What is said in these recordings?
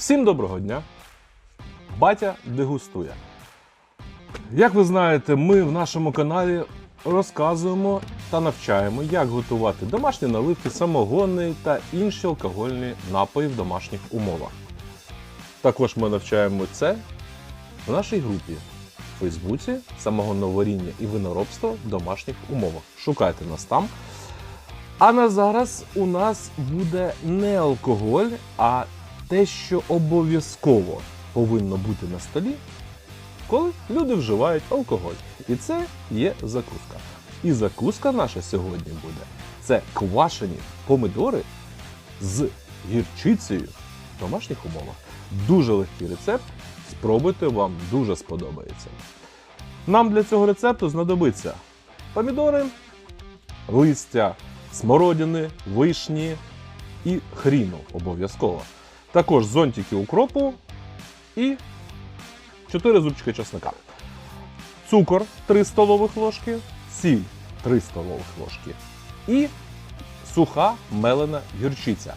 Всім доброго дня! Батя дегустує. Як ви знаєте, ми в нашому каналі розказуємо та навчаємо, як готувати домашні наливки, самогонний та інші алкогольні напої в домашніх умовах. Також ми навчаємо це в нашій групі в Фейсбуці самогонне варіння і виноробство в домашніх умовах. Шукайте нас там. А на зараз у нас буде не алкоголь, а те, що обов'язково повинно бути на столі, коли люди вживають алкоголь. І це є закуска. І закуска наша сьогодні буде це квашені помидори з гірчицею в домашніх умовах. Дуже легкий рецепт. Спробуйте, вам дуже сподобається. Нам для цього рецепту знадобиться помідори, листя, смородини, вишні і хріну обов'язково. Також зонтики укропу і 4 зубчики чеснока. Цукор 3 столових ложки, сіль 3 столових ложки і суха мелена гірчиця.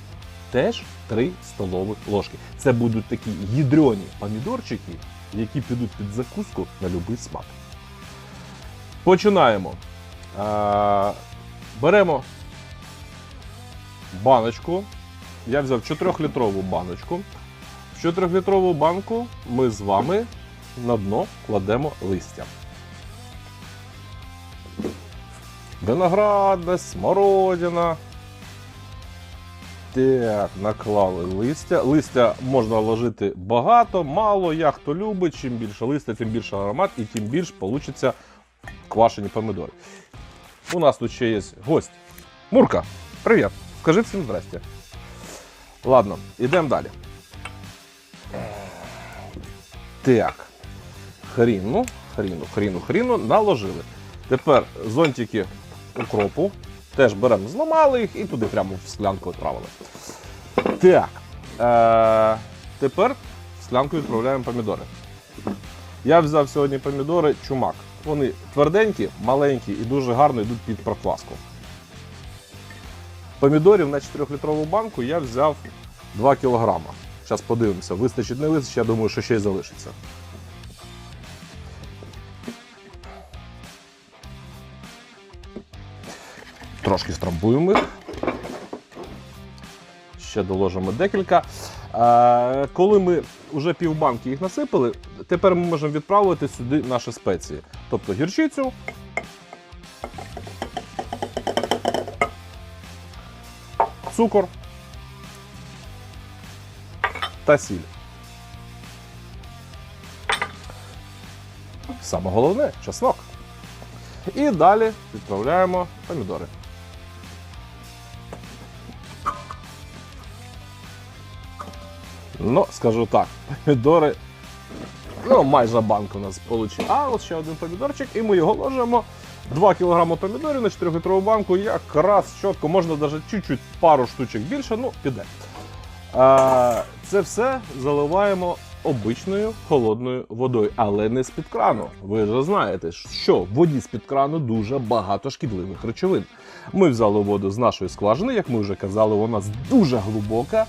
Теж 3 столових ложки. Це будуть такі ядрені помідорчики, які підуть під закуску на будь-який смак. Починаємо. А, беремо баночку. Я взяв 4-літрову баночку. В 4-літрову банку ми з вами на дно кладемо листя. Виноградна, смородина. Так, наклали листя. Листя можна ложити багато, мало, як хто любить. Чим більше листя, тим більше аромат і тим більше получиться квашені помидори. У нас тут ще є гость. Мурка, привіт. Скажи всім здрасте. Ладно, йдемо далі. Так. Хріну, хріну, хріну, хріну наложили. Тепер зонтики укропу. Теж беремо, зламали їх і туди прямо в склянку відправили. Так. Е- тепер в склянку відправляємо помідори. Я взяв сьогодні помідори чумак. Вони тверденькі, маленькі і дуже гарно йдуть під прокваску. Помідорів на 4-літрову банку я взяв 2 кг. Зараз подивимося, вистачить не вистачить, я думаю, що ще й залишиться. Трошки страмбуємо їх. Ще доложимо декілька. Е, коли ми вже півбанки їх насипали, тепер ми можемо відправити сюди наші спеції. Тобто гірчицю, цукор та сіль. Саме головне чеснок. І далі відправляємо помідори. Ну, скажу так, помідори. Ну, майже банк у нас вийшов. А от ще один помідорчик, і ми його ложимо. 2 кг помідорів на 4-літрову банку, якраз чітко, можна навіть чуть-чуть пару штучок більше, ну, піде. А, це все заливаємо обичною холодною водою, але не з-під крану. Ви ж знаєте, що в воді з-під крану дуже багато шкідливих речовин. Ми взяли воду з нашої скважини, як ми вже казали, вона дуже глибока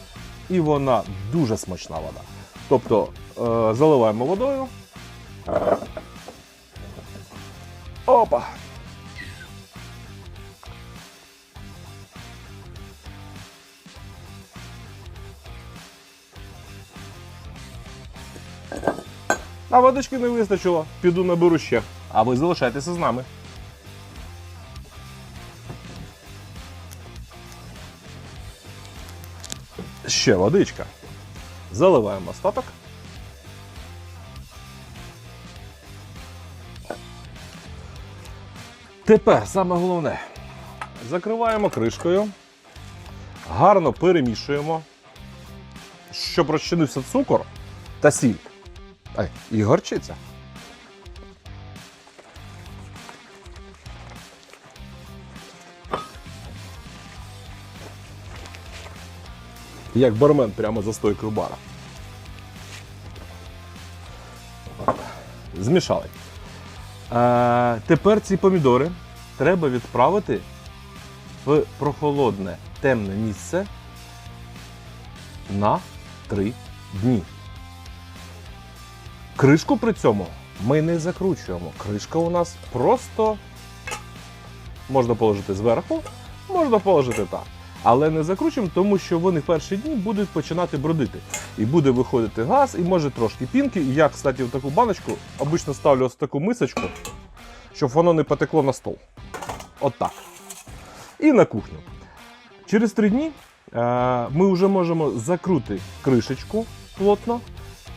і вона дуже смачна вода. Тобто е, заливаємо водою. Опа! А водички не вистачило, піду наберу ще. А ви залишайтеся з нами. Ще водичка. Заливаємо остаток. Тепер саме головне. Закриваємо кришкою, гарно перемішуємо, щоб розчинився цукор та сіль. Ай, і горчиця. Як бармен прямо за стойкою бара. Змішали. Е, тепер ці помідори треба відправити в прохолодне темне місце на 3 дні. Кришку при цьому ми не закручуємо. Кришка у нас просто можна положити зверху, можна положити так. Але не закручуємо, тому що вони в перші дні будуть починати бродити. І буде виходити газ, і може трошки пінки. І я, кстати, в таку баночку обично ставлю ось таку мисочку, щоб воно не потекло на стол. Отак. І на кухню. Через три дні е, ми вже можемо закрути кришечку плотно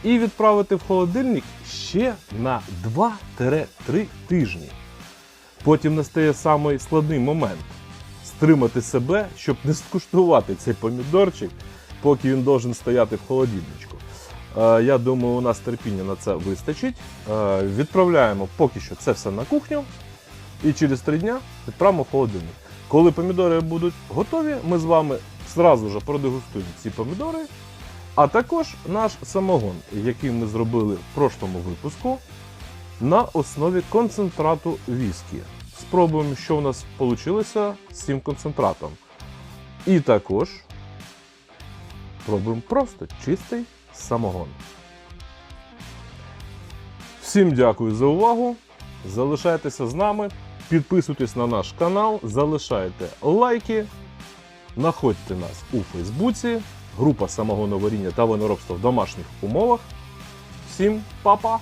і відправити в холодильник ще на 2-3 тижні. Потім настає самий складний момент стримати себе, щоб не скуштувати цей помідорчик, поки він должен стояти в холодильничку. Е, Я думаю, у нас терпіння на це вистачить. Е, Відправляємо поки що це все на кухню. І через три дня відправимо в холодильник. Коли помідори будуть готові, ми з вами зразу ж продегустуємо ці помідори, а також наш самогон, який ми зробили в прошлому випуску на основі концентрату віскі. Спробуємо, що у нас вийшло з цим концентратом. І також пробуємо просто чистий самогон. Всім дякую за увагу. Залишайтеся з нами, підписуйтесь на наш канал, залишайте лайки, знаходьте нас у Фейсбуці, група самогоноваріння та виноробства в домашніх умовах. Всім па-па!